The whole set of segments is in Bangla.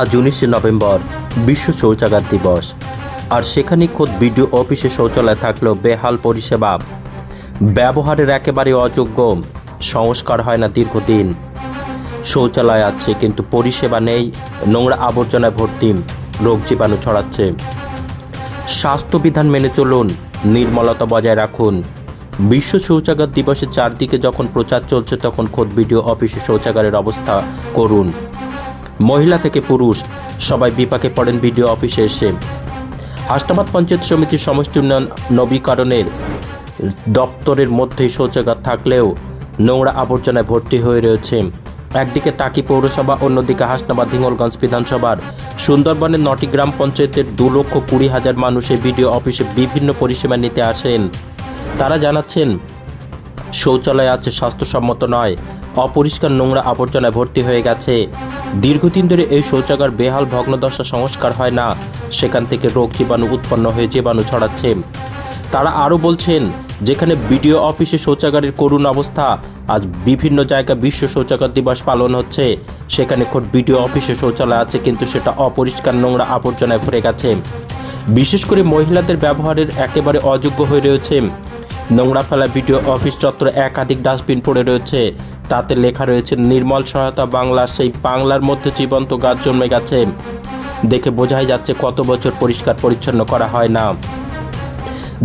আজ উনিশে নভেম্বর বিশ্ব শৌচাগার দিবস। আর সেখানে খোদ বিডিও অফিসে শৌচালয় থাকলেও বেহাল পরিষেবা। ব্যবহারের একেবারে অযোগ্য। সংস্কার হয় না দীর্ঘদিন। শৌচালয় আছে, কিন্তু পরিষেবা নেই। নোংরা আবর্জনায় ভর্তি। রোগ জীবাণু ছড়াচ্ছে। স্বাস্থ্যবিধান মেনে চলুন, নির্মলতা বজায় রাখুন। বিশ্ব শৌচাগার দিবসের চারদিকে যখন প্রচার চলছে, তখন খোদ বিডিও অফিসে শৌচাগারের অবস্থা করুন। মহিলা থেকে পুরুষ, সবাই বিপাকে পড়েন বিডিও অফিসে এসে। হাসনাবাদ পঞ্চায়েত সমিতির সমষ্টি উন্নয়ন নবীকরণের দপ্তরের মধ্যেই শৌচাগার থাকলেও নোংরা আবর্জনায় ভর্তি হয়ে রয়েছে। একদিকে টাকি পৌরসভা, অন্যদিকে হাসনাবাদ হিঙ্গলগঞ্জ বিধানসভার। সুন্দরবনের নটি গ্রাম পঞ্চায়েতের দু লক্ষ কুড়ি হাজার মানুষ এই বিডিও অফিসে বিভিন্ন পরিষেবা নিতে আসেন। তারা জানাচ্ছেন, শৌচালয় আছে, স্বাস্থ্যসম্মত নয়। অপরিষ্কার নোংরা আবর্জনায় ভর্তি হয়ে গেছে। দীর্ঘদিন ধরে এই শৌচাগার বেহাল ভগ্নদশা সংস্কার হয় না। সেখান থেকে রোগ জীবাণু উৎপন্ন হয়ে জীবাণু ছড়াচ্ছে। তারা আরও বলছেন, যেখানে বিডিও অফিসে শৌচাগারের করুণ অবস্থা, আজ বিভিন্ন জায়গায় বিশ্ব শৌচাগার দিবস পালন হচ্ছে। সেখানে খোদ বিডিও অফিসে শৌচালয় আছে, কিন্তু সেটা অপরিষ্কার নোংরা আবর্জনায় ভরে গেছে। বিশেষ করে মহিলাদের ব্যবহারের একেবারে অযোগ্য হয়ে রয়েছে। নোংরা ফেলা বিডিও অফিস চত্বরে একাধিক ডাস্টবিন পড়ে রয়েছে। তাতে লেখা রয়েছে, নির্মল সহায়তা বাংলা, সেই বাংলার মধ্যে জীবন্ত গাছ জন্মে গেছে। দেখে বোঝাই যাচ্ছে কত বছর পরিষ্কার পরিচ্ছন্ন করা হয় না।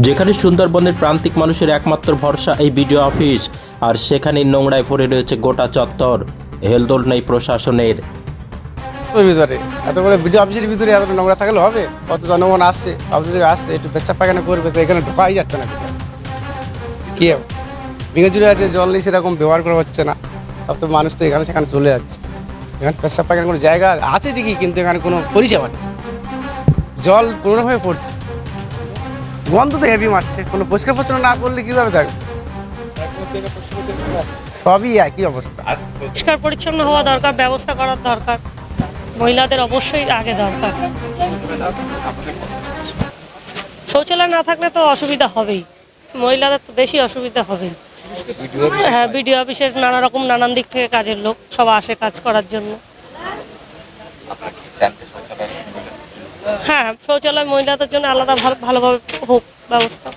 যেখানে সুন্দরবনের প্রান্তিক মানুষের একমাত্র ভরসা এই বিডিও অফিস, আর সেখানে নোংরায় ভরে রয়েছে গোটা চত্বর। হেলদোল নেই প্রশাসনের। ওর ভিতরে অফিসের ভিতরে নোংরা থাকলে হবে? কত জনগণ একটু পায়খানা করবে এখানে ঢোকাই যাচ্ছে না। কি বিঘা জুড়ে আছে জল নেই সেরকম ব্যবহার করা হচ্ছে না। সব তো মানুষ তো এখানে সেখানে চলে যাচ্ছে। এখানে পেচ্ছাপ পায়খানা কোনো জায়গা আছে ঠিকই কিন্তু এখানে কোনো পরিষেবা নেই। জল কোনোভাবে পড়ছে গন্ধ তো হেভি মারছে। কোনো পরিষ্কার পরিচ্ছন্ন না করলে কীভাবে থাকবে? সবই একই অবস্থা। পরিষ্কার পরিচ্ছন্ন হওয়া দরকার ব্যবস্থা করার দরকার। মহিলাদের অবশ্যই আগে দরকার। শৌচালয় না থাকলে তো অসুবিধা হবেই। মহিলাদের তো বেশি অসুবিধা হবেই। হ্যাঁ বিডিও অফিসের নানা রকম, নানান দিক থেকে কাজের লোক, সব আসে কাজ করার জন্য। হ্যাঁ শৌচালয় মহিলাদের জন্য আলাদা ভালোভাবে হোক, ব্যবস্থা।